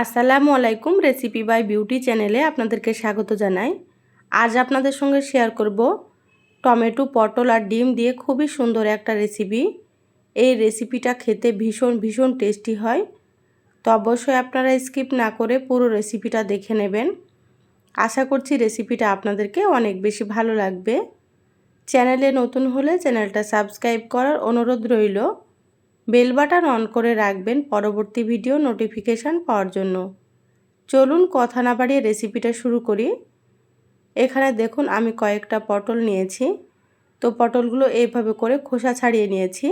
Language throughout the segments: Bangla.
আসসালামু আলাইকুম রেসিপি বাই বিউটি চ্যানেলে আপনাদেরকে স্বাগত জানাই। আজ আপনাদের সঙ্গে শেয়ার করব টমেটো, পটল আর ডিম দিয়ে খুবই সুন্দর একটা রেসিপি এই রেসিপিটা খেতে ভীষণ ভীষণ টেস্টি হয়। তো অবশ্যই আপনারা স্কিপ না করে পুরো রেসিপিটা দেখে নেবেন। আশা করছি রেসিপিটা আপনাদেরকে অনেক বেশি ভালো লাগবে। চ্যানেলে নতুন হলে চ্যানেলটা সাবস্ক্রাইব করার অনুরোধ রইল। বেল বাটন অন করে রাখবেন পরবর্তী ভিডিও নোটিফিকেশান পাওয়ার জন্য। চলুন কথা না বাড়িয়ে রেসিপিটা শুরু করি। এখানে দেখুন আমি কয়েকটা পটল নিয়েছি। তো পটলগুলো এইভাবে করে খোসা ছাড়িয়ে নিয়েছি।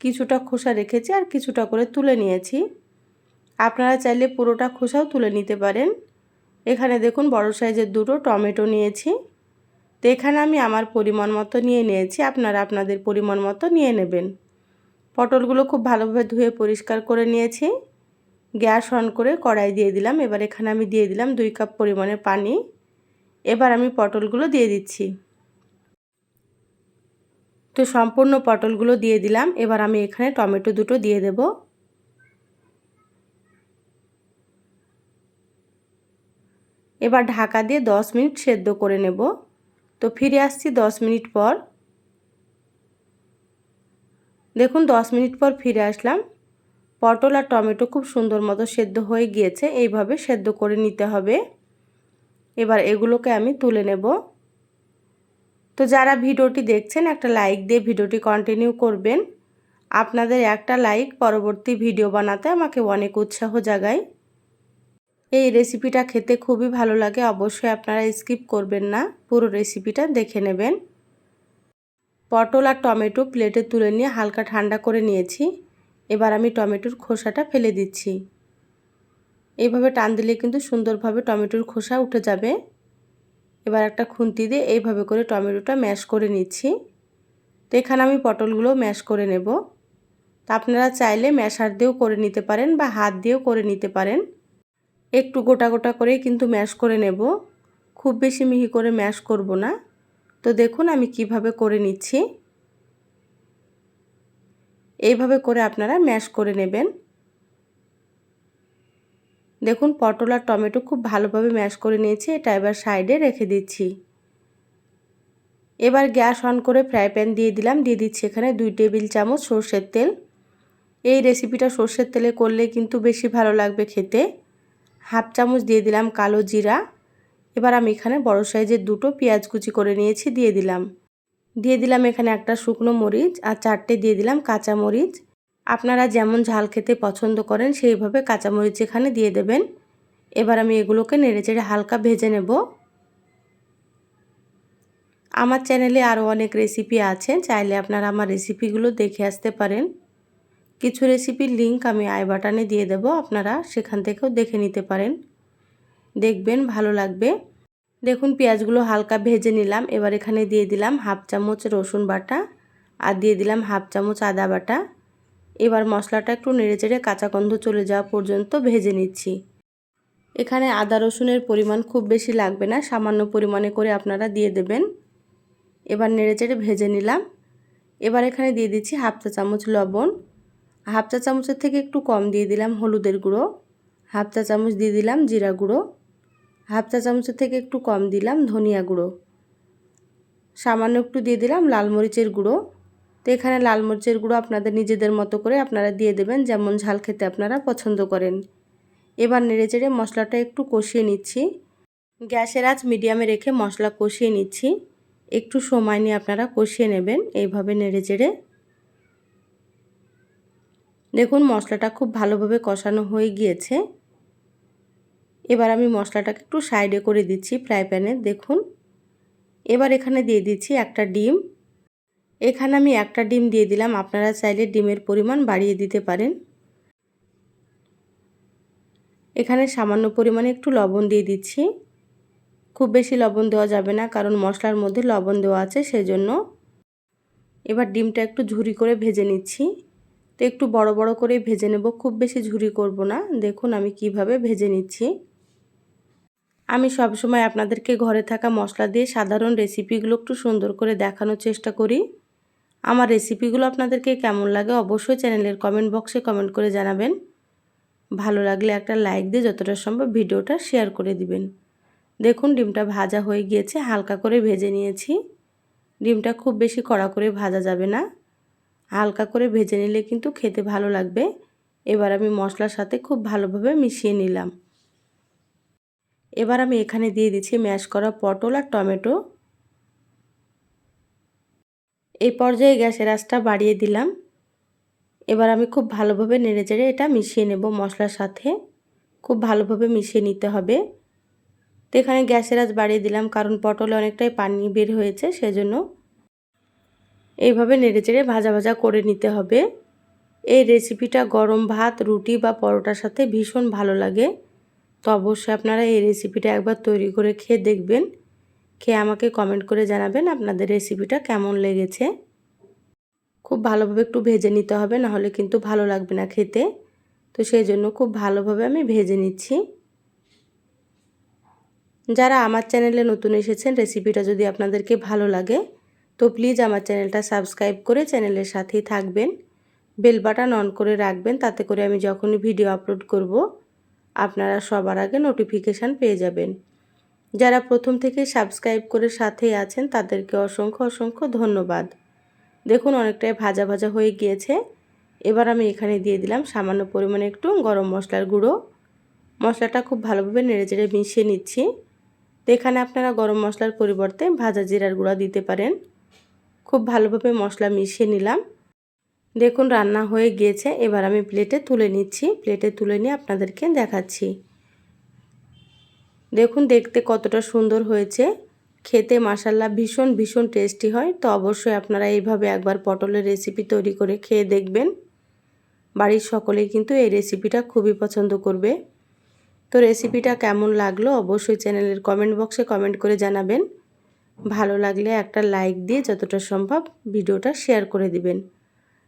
কিছুটা খোসা রেখেছি আর কিছুটা করে তুলে নিয়েছি। আপনারা চাইলে পুরোটা খোসাও তুলে নিতে পারেন। এখানে দেখুন বড় সাইজের দুটো টমেটো নিয়েছি। তো এখানে আমি আমার পরিমাণ মতো নিয়ে নিয়েছি। আপনারা আপনাদের পরিমাণ মতো নিয়ে নেবেন। পটলগুলো খুব ভালোভাবে ধুয়ে পরিষ্কার করে নিয়েছি। গ্যাস অন করে কড়াই দিয়ে দিলাম। এবার এখানে আমি দিয়ে দিলাম দুই কাপ পরিমাণে পানি। এবার আমি পটলগুলো দিয়ে দিচ্ছি। তো সম্পূর্ণ পটলগুলো দিয়ে দিলাম। এবার আমি এখানে টমেটো দুটো দিয়ে দেব। এবার ঢাকা দিয়ে দশ মিনিট সেদ্ধ করে নেব। তো ফিরে আসছি দশ মিনিট পর। দেখুন, দশ মিনিট পর ফিরে আসলাম। পটল আর টমেটো খুব সুন্দর মতো সেদ্ধ হয়ে গিয়েছে, এইভাবে সেদ্ধ করে নিতে হবে। এবার এগুলোকে আমি তুলে নেব। তো যারা ভিডিওটি দেখছেন, একটা লাইক দিয়ে ভিডিওটি কন্টিনিউ করবেন। আপনাদের একটা লাইক পরবর্তী ভিডিও বানাতে আমাকে অনেক উৎসাহ জাগায়। এই রেসিপিটা খেতে খুবই ভালো লাগে, অবশ্যই আপনারা স্কিপ করবেন না, পুরো রেসিপিটা দেখে নেবেন। পটল আর টমেটো প্লেটে তুলে নিয়ে হালকা ঠান্ডা করে নিয়েছি। এবার আমি টমেটোর খোসাটা ফেলে দিচ্ছি। এইভাবে টান দিলে কিন্তু সুন্দরভাবে টমেটোর খোসা উঠে যাবে। এবার একটা খুন্তি দিয়ে এইভাবে করে টমেটোটা ম্যাশ করে নিচ্ছি। তো এখানে আমি পটলগুলো ম্যাশ করে নেব। তা আপনারা চাইলে ম্যাশার দিয়েও করে নিতে পারেন বা হাত দিয়েও করে নিতে পারেন। একটু গোটা গোটা করেই কিন্তু ম্যাশ করে নেব। খুব বেশি মিহি করে ম্যাশ করব না। তো দেখুন আমি কীভাবে করে নিচ্ছি। এইভাবে করে আপনারা ম্যাশ করে নেবেন। দেখুন পটল আর টমেটো খুব ভালোভাবে ম্যাশ করে নিয়েছি, এটা এবার সাইডে রেখে দিচ্ছি। এবার গ্যাস অন করে ফ্রাই প্যান দিয়ে দিলাম, দিয়ে দিচ্ছি এখানে দুই টেবিল চামচ সর্ষের তেল। এই রেসিপিটা সর্ষের তেলে করলে কিন্তু বেশি ভালো লাগবে খেতে। হাফ চামচ দিয়ে দিলাম কালো জিরা। এবার আমি এখানে বড় সাইজের দুটো পেঁয়াজ কুচি করে নিয়েছি, দিয়ে দিলাম। দিয়ে দিলাম এখানে একটা শুকনো মরিচ আর চারটে দিয়ে দিলাম কাঁচা মরিচ। আপনারা যেমন ঝাল খেতে পছন্দ করেন, সেইভাবে কাঁচা মরিচ এখানে দিয়ে দেবেন। এবার আমি এগুলোকে নেড়েচেড়ে হালকা ভেজে নেব। আমার চ্যানেলে আরও অনেক রেসিপি আছে, চাইলে আপনারা আমার রেসিপিগুলো দেখে আসতে পারেন। কিছু রেসিপির লিঙ্ক আমি আই বাটনে দিয়ে দেব, আপনারা সেখান থেকেও দেখে নিতে পারেন। দেখবেন ভালো লাগবে। দেখুন, পেঁয়াজগুলো হালকা ভেজে নিলাম। এবার এখানে দিয়ে দিলাম হাফ চামচ রসুন বাটা আর দিয়ে দিলাম হাফ চামচ আদা বাটা। এবার মশলাটা একটু নেড়েচেড়ে কাঁচা গন্ধ চলে যাওয়া পর্যন্ত ভেজে নিচ্ছি। এখানে আদা রসুনের পরিমাণ খুব বেশি লাগবে না, সামান্য পরিমাণে করে আপনারা দিয়ে দেবেন। এবার নেড়েচেড়ে ভেজে নিলাম। এবার এখানে দিয়ে দিচ্ছি হাফ চা চামচ লবণ। হাফ চা চামচের থেকে একটু কম দিয়ে দিলাম হলুদের গুঁড়ো। হাফ চা চামচ দিয়ে দিলাম জিরা গুঁড়ো। হাফ চা চামচের থেকে একটু কম দিলাম ধনিয়া গুঁড়ো। সামান্য একটু দিয়ে দিলাম লাল মরিচের গুঁড়ো। তো এখানে লাল মরিচের গুঁড়ো আপনাদের নিজেদের মতো করে আপনারা দিয়ে দেবেন, যেমন ঝাল খেতে আপনারা পছন্দ করেন। এবার নেড়ে চেড়ে মশলাটা একটু কষিয়ে নিচ্ছি। গ্যাসের আঁচ মিডিয়ামে রেখে মশলা কষিয়ে নিচ্ছি। একটু সময় নিয়ে আপনারা কষিয়ে নেবেন, এইভাবে নেড়ে চেড়ে দেখুন মশলাটা খুব ভালোভাবে কষানো হয়ে গিয়েছে। এবার আমি মশলাটাকে একটু সাইডে করে দিচ্ছি ফ্রাই প্যানে, দেখুন। এবার এখানে দিয়ে দিচ্ছি একটা ডিম। এখানে আমি একটা ডিম দিয়ে দিলাম, আপনারা চাইলে ডিমের পরিমাণ বাড়িয়ে দিতে পারেন। এখানে সামান্য পরিমাণে একটু লবণ দিয়ে দিচ্ছি। খুব বেশি লবণ দেওয়া যাবে না, কারণ মশলার মধ্যে লবণ দেওয়া আছে, সেজন্য। এবার ডিমটা একটু ঝুরি করে ভেজে নিচ্ছি। তো একটু বড় বড় করে ভেজে নেব, খুব বেশি ঝুরি করব না। দেখুন আমি কীভাবে ভেজে নিচ্ছি। আমি সবসময় আপনাদেরকে ঘরে থাকা মশলা দিয়ে সাধারণ রেসিপিগুলো একটু সুন্দর করে দেখানোর চেষ্টা করি। আমার রেসিপিগুলো আপনাদেরকে কেমন লাগে অবশ্যই চ্যানেলের কমেন্ট বক্সে কমেন্ট করে জানাবেন। ভালো লাগলে একটা লাইক দিয়ে যতটা সম্ভব ভিডিওটা শেয়ার করে দিবেন। দেখুন, ডিমটা ভাজা হয়ে গিয়েছে, হালকা করে ভেজে নিয়েছি। ডিমটা খুব বেশি কড়া করে ভাজা যাবে না। হালকা করে ভেজে নিলে কিন্তু খেতে ভালো লাগবে। এবার আমি মশলার সাথে খুব ভালোভাবে মিশিয়ে নিলাম। এবার আমি এখানে দিয়ে দিচ্ছি ম্যাশ করা পটল আর টমেটো। এই পর্যায়ে গ্যাসের আঁচটা বাড়িয়ে দিলাম। এবার আমি খুব ভালোভাবে নেড়ে চেড়ে এটা মিশিয়ে নেব মশলার সাথে। খুব ভালোভাবে মিশিয়ে নিতে হবে। তো এখানে গ্যাসের আঁচ বাড়িয়ে দিলাম কারণ পটলে অনেকটাই পানি বের হয়েছে সেজন্য। এইভাবে নেড়ে চেড়ে ভাজা ভাজা করে নিতে হবে। এই রেসিপিটা গরম ভাত, রুটি বা পরোটার সাথে ভীষণ ভালো লাগে। তো অবশ্যই আপনারা এই রেসিপিটা একবার তৈরি করে খেয়ে দেখবেন। খেয়ে আমাকে কমেন্ট করে জানাবেন আপনাদের রেসিপিটা কেমন লেগেছে। খুব ভালোভাবে একটু ভেজে নিতে হবে, নাহলে কিন্তু ভালো লাগবে না খেতে। তো সেই জন্য খুব ভালোভাবে আমি ভেজে নিচ্ছি। যারা আমার চ্যানেলে নতুন এসেছেন রেসিপিটা যদি আপনাদেরকে ভালো লাগে, তো প্লিজ আমার চ্যানেলটা সাবস্ক্রাইব করে চ্যানেলের সাথেই থাকবেন। বেল বাটন অন করে রাখবেন, তাতে করে আমি যখনই ভিডিও আপলোড করব আপনারা সবার আগে নোটিফিকেশান পেয়ে যাবেন। যারা প্রথম থেকে সাবস্ক্রাইব করে সাথেই আছেন, তাদেরকে অসংখ্য অসংখ্য ধন্যবাদ। দেখুন, অনেকটাই ভাজা ভাজা হয়ে গিয়েছে। এবার আমি এখানে দিয়ে দিলাম সামান্য পরিমাণে একটু গরম মশলার গুঁড়ো। মশলাটা খুব ভালোভাবে নেড়ে চেড়ে মিশিয়ে নিচ্ছি। তো এখানে আপনারা গরম মশলার পরিবর্তে ভাজা জিরার গুঁড়া দিতে পারেন। খুব ভালোভাবে মশলা মিশিয়ে নিলাম। দেখুন, রান্না হয়ে গিয়েছে। এবার আমি প্লেটে তুলে নিচ্ছি। প্লেটে তুলে নিয়ে আপনাদেরকে দেখাচ্ছি। দেখুন, দেখতে কতটা সুন্দর হয়েছে। খেতে মাসাল্লা ভীষণ ভীষণ টেস্টি হয়। তো অবশ্যই আপনারা এইভাবে একবার পটলের রেসিপি তৈরি করে খেয়ে দেখবেন। বাড়ির সকলেই কিন্তু এই রেসিপিটা খুবই পছন্দ করবে। তো রেসিপিটা কেমন লাগল অবশ্যই চ্যানেলের কমেন্ট বক্সে কমেন্ট করে জানাবেন। ভালো লাগলে একটা লাইক দিয়ে যতটা সম্ভব ভিডিওটা শেয়ার করে দিবেন।